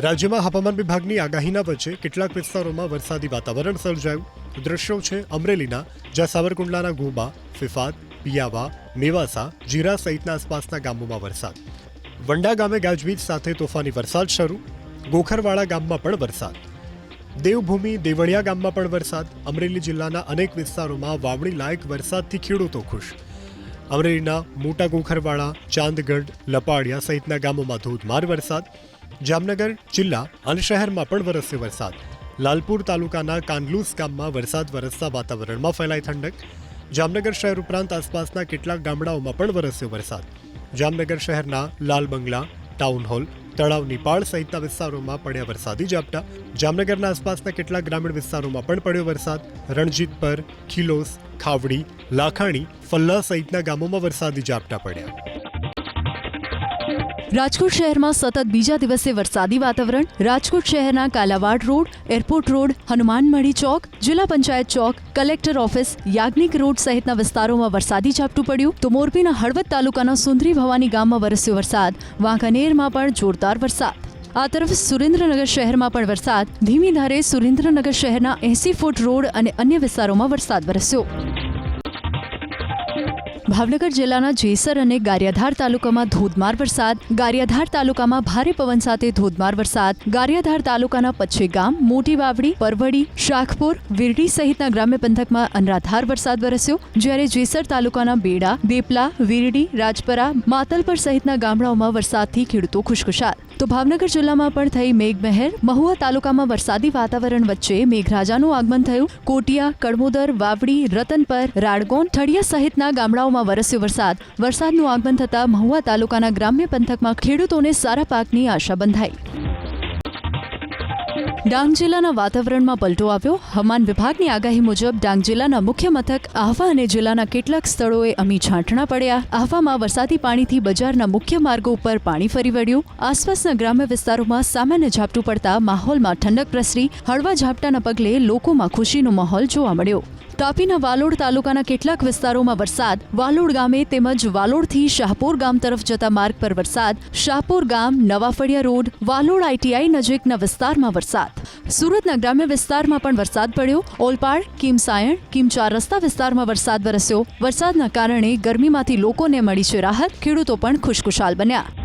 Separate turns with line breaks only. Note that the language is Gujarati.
રાજ્યમાં હવામાન વિભાગની આગાહીના વચ્ચે કેટલાક વિસ્તારોમાં વરસાદી વાતાવરણ સર્જાયું. દ્રશ્યો છે અમરેલીના, જ્યાં સાવરકુંડલાના ગોબા ફિફાત પિયાવા, મેવાસા, જીરા સહિતના આસપાસના ગામોમાં વરસાદ. વંડા ગામે ગાજવીજ સાથે તોફાની વરસાદ શરૂ. ગોખરવાળા ગામમાં પણ વરસાદ. દેવભૂમિ, દેવળિયા ગામમાં પણ વરસાદ. અમરેલી જિલ્લાના અનેક વિસ્તારોમાં વાવણી લાયક વરસાદથી ખેડૂતો ખુશ. અમરેલીના મોટા ગોખરવાળા ચાંદગઢ, લપાડિયા સહિતના ગામોમાં ધોધમાર વરસાદ. જામનગર, જિલ્લા અને શહેરમાં પણ વરસ્યો વરસાદ. લાલપુર તાલુકાના કાંડલુસ ગામમાં વરસાદ વરસતા વાતાવરણમાં ફેલાઈ ઠંડક. જામનગર શહેર ઉપરાંત આસપાસના કેટલાક ગામડાઓમાં પણ વરસ્યો વરસાદ. જામનગર શહેરના લાલ બંગલા, ટાઉન હોલ, તળાવ નિપાળ સહિતના વિસ્તારોમાં પડ્યા વરસાદી ઝાપટા. જામનગરના આસપાસના કેટલાક ગ્રામીણ વિસ્તારોમાં પણ પડ્યો વરસાદ. રણજીતપર ખીલોસ, ખાવડી, લાખાણી, ફલ્લા સહિતના ગામોમાં વરસાદી ઝાપટા પડ્યા.
રાજકોટ શહેરમાં સતત બીજા દિવસે વરસાદી વાતાવરણ. રાજકોટ શહેરના Kalawad road, airport road, Hanumanmadhi ચોક, જિલ્લા પંચાયત ચોક, કલેક્ટર ઓફિસ, યાજ્ઞિક રોડ સહિતના વિસ્તારોમાં વરસાદી ઝાપટું પડ્યું. તો મોરબીના હળવદ તાલુકાના સુંદરી ભવાની ગામમાં વરસ્યો વરસાદ. વાંકાનેરમાં પણ જોરદાર વરસાદ. આ તરફ સુરેન્દ્રનગર શહેરમાં પણ વરસાદ. ધીમી ધારે સુરેન્દ્રનગર શહેરના એસી ફૂટ રોડ અને અન્ય વિસ્તારોમાં વરસાદ વરસ્યો. ભાવનગર જિલ્લાના જેસર અને ગારિયાધાર તાલુકામાં ધોધમાર વરસાદ. ગારિયાધાર તાલુકામાં ભારે પવન સાથે ધોધમાર વરસાદ. ગારિયાધાર તાલુકાના પચ્છી ગામ, મોટી વાવડી, પરવડી, શાખપુર, વિરડી સહિતના ગ્રામ્ય પંથકમાં અનરાધાર વરસાદ વરસ્યો. જ્યારે જેસર તાલુકાના બેડા બેપલા વિરડી, રાજપરા, માતલપર સહિતના ગામડાઓમાં વરસાદથી ખેડૂતો ખુશખુશાલ. તો ભાવનગર જિલ્લામાં પણ થઈ મેઘમહેર. મહુવા તાલુકામાં વરસાદી વાતાવરણ વચ્ચે મેઘરાજાનું આગમન થયું. કોટિયા, કડમોદર, વાવડી, રતનપર રાડગોન ઠળિયા સહિતના ગામડાઓમાં વરસ્યો વરસાદ. વરસાદનું આગમન થતાં મહુવા તાલુકાના ગ્રામ્ય પંથકમાં ખેડૂતોને સારા પાકની આશા બંધાઈ. ડાંગ જિલ્લાના વાતાવરણમાં પલટો આવ્યો. હવામાન વિભાગની આગાહી મુજબ ડાંગ જિલ્લાના મુખ્ય મથક આહવા અને જિલ્લાના કેટલાક સ્થળોએ અમી છાંટણા પડ્યા. આહવામાં વરસાદી પાણીથી બજારના મુખ્ય માર્ગો ઉપર પાણી ફરી વળ્યું. આસપાસના ગ્રામ્ય વિસ્તારોમાં સામાન્ય ઝાપટું પડતા માહોલમાં ઠંડક પ્રસરી. હળવા ઝાપટાના પગલે લોકોમાં ખુશીનો માહોલ જોવા મળ્યો. તાપીના વાલોડ તાલુકાના કેટલાક વિસ્તારોમાં વરસાદ. વાલોડ ગામે તેમજ વાલોડથી શાહપુર ગામ તરફ જતા માર્ગ પર વરસાદ. શાહપુર ગામ, નવાફળિયા રોડ, વાલોડ આઈટીઆઈ નજીકના વિસ્તારમાં વરસાદ. સુરતના ગ્રામ્ય વિસ્તારમાં પણ વરસાદ પડ્યો. ઓલપાડ, કિમસાયણ, કિમચાર રસ્તા વિસ્તારમાં વરસાદ વરસ્યો. વરસાદના કારણે ગરમીમાંથી લોકોને મળી છે રાહત. ખેડૂતો પણ ખુશખુશાલ બન્યા.